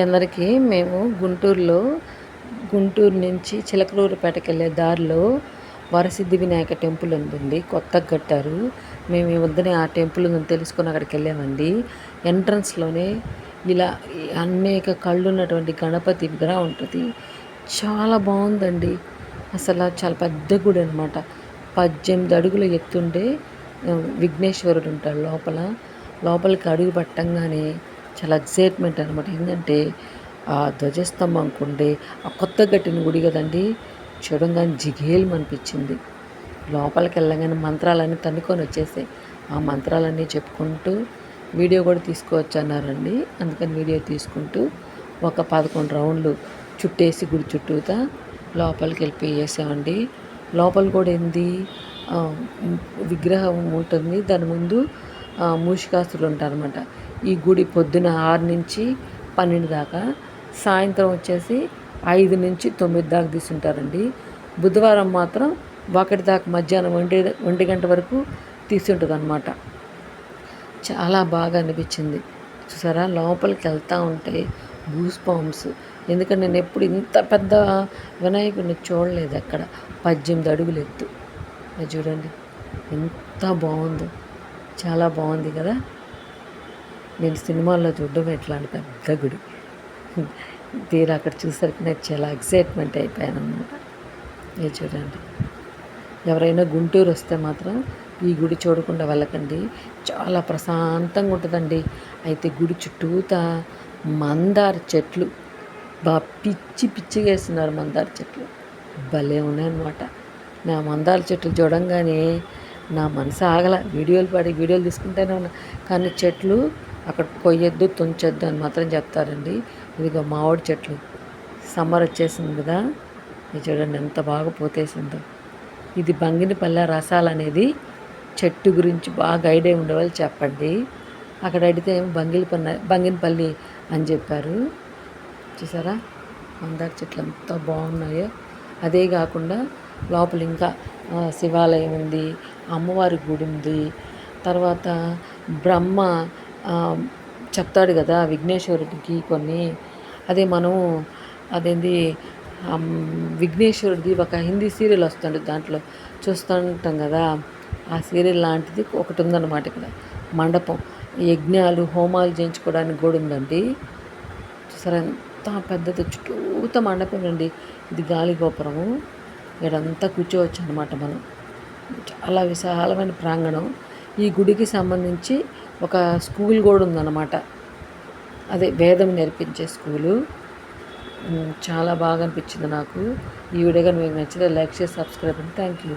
అందరికీ మేము గుంటూరులో గుంటూరు నుంచి చిలకలూరుపేటకి వెళ్ళే దారిలో వరసిద్ధి వినాయక టెంపుల్ ఉంటుంది కొత్తగా కట్టారు మేము ఈ వద్దనే ఆ టెంపుల్ ఉందని తెలుసుకొని అక్కడికి వెళ్ళామండి. ఎంట్రన్స్లోనే ఇలా అనేక కళ్ళు ఉన్నటువంటి గణపతి విగ్రహం ఉంటుంది. చాలా బాగుందండి. అసలు చాలా పెద్ద గుడి అనమాట పద్దెనిమిది అడుగులు ఎత్తుండే విఘ్నేశ్వరుడు ఉంటాడు లోపల. లోపలికి అడుగు పట్టంగానే చాలా ఎగ్జైట్మెంట్ అనమాట ఏంటంటే ఆ ధ్వజస్తంభం కొండే ఆ కొత్త కట్టిన గుడి కదండి చూడంగానే జిగేలు అనిపించింది. లోపలికి వెళ్ళగానే మంత్రాలన్నీ తన్నుకొని వచ్చేసాయి. ఆ మంత్రాలన్నీ చెప్పుకుంటూ వీడియో కూడా తీసుకోవచ్చు అన్నారండి అందుకని వీడియో తీసుకుంటూ ఒక పదకొండు రౌండ్లు చుట్టేసి గుడి చుట్టూతా లోపలికి వెళ్ళిపోయి వేసామండి లోపల కూడా ఏంది? విగ్రహం ఉంటుంది దాని ముందు మూషికాసులు ఉంటారనమాట ఈ గుడి పొద్దున ఆరు నుంచి పన్నెండు దాకా సాయంత్రం వచ్చేసి ఐదు నుంచి తొమ్మిది దాకా తీసుంటారండి. బుధవారం మాత్రం ఒకటి దాకా మధ్యాహ్నం ఒంటి ఒంటి గంట వరకు తీసుంటుంది అనమాట చాలా బాగా అనిపించింది. చూసారా? లోపలికి వెళ్తూ ఉంటే గూస్ పాంప్స్ ఎందుకంటే నేను ఎప్పుడు ఇంత పెద్ద వినాయకుడిని చూడలేదు అక్కడ. పద్దెనిమిది అడుగులు ఎత్తు. చూడండి. ఎంత బాగుందో. చాలా బాగుంది కదా. నేను సినిమాల్లో చూడడం ఎట్లాంటి పెద్ద గుడి. తీరా అక్కడ చూసరికి నాకు చాలా ఎక్సైట్మెంట్ అయిపోయాను అనమాట ఇది చూడండి. ఎవరైనా గుంటూరు వస్తే మాత్రం ఈ గుడి చూడకుండా వెళ్ళకండి. చాలా ప్రశాంతంగా ఉంటుందండి. అయితే గుడి చుట్టూతా మందార చెట్లు. బా పిచ్చి పిచ్చిగా వేస్తున్నారు మందార చెట్లు. భలే ఉన్నాయన్నమాట నా మందార చెట్లు చూడంగానే నా మనసు ఆగల. వీడియోలు పడి వీడియోలు తీసుకుంటూనే ఉన్నా. కానీ చెట్లు అక్కడ కొయ్యొద్దు తుంచొద్దు అని మాత్రం చెప్తారండి. ఇదిగో మామిడి చెట్లు. సమ్మర్ వచ్చేసింది కదా. ఇది చూడండి ఎంత బాగా పోతేసిందో. ఇది బంగినపల్లె రసాలు అనేది చెట్టు గురించి బాగా ఐడియా ఉండేవాళ్ళు చెప్పండి. అక్కడ అడిగితే బంగిలిపన్న బంగినపల్లి అని చెప్పారు. చూసారా? మందార చెట్లు ఎంత బాగున్నాయో. అదే కాకుండా లోపల ఇంకా శివాలయం ఉంది అమ్మవారి గుడి ఉంది. తర్వాత బ్రహ్మ చెప్తాడు కదా విఘ్నేశ్వరుడికి కొన్ని. అదే మనం అదేంది విఘ్నేశ్వరుడిది ఒక హిందీ సీరియల్ వస్తుంది దాంట్లో. చూస్తూ ఉంటాం కదా ఆ సీరియల్ లాంటిది ఒకటి ఉందన్నమాట ఇక్కడ. మండపం. యజ్ఞాలు హోమాలు చేయించుకోవడానికి కూడా ఉందండి. చూసారా ఎంత పెద్దది చుట్టూత మండపం అండి. ఇది గాలి గోపురము. ఇక్కడంతా కూర్చోవచ్చు అనమాట మనం. చాలా విశాలమైన ప్రాంగణం. ఈ గుడికి సంబంధించి ఒక స్కూల్ కూడా ఉందన్నమాట అదే వేదం నేర్పించే స్కూలు. చాలా బాగా అనిపించింది నాకు. ఈ వీడియో కానీ మీకు నచ్చితే లైక్ చేసి సబ్స్క్రైబ్ అండి థ్యాంక్ యూ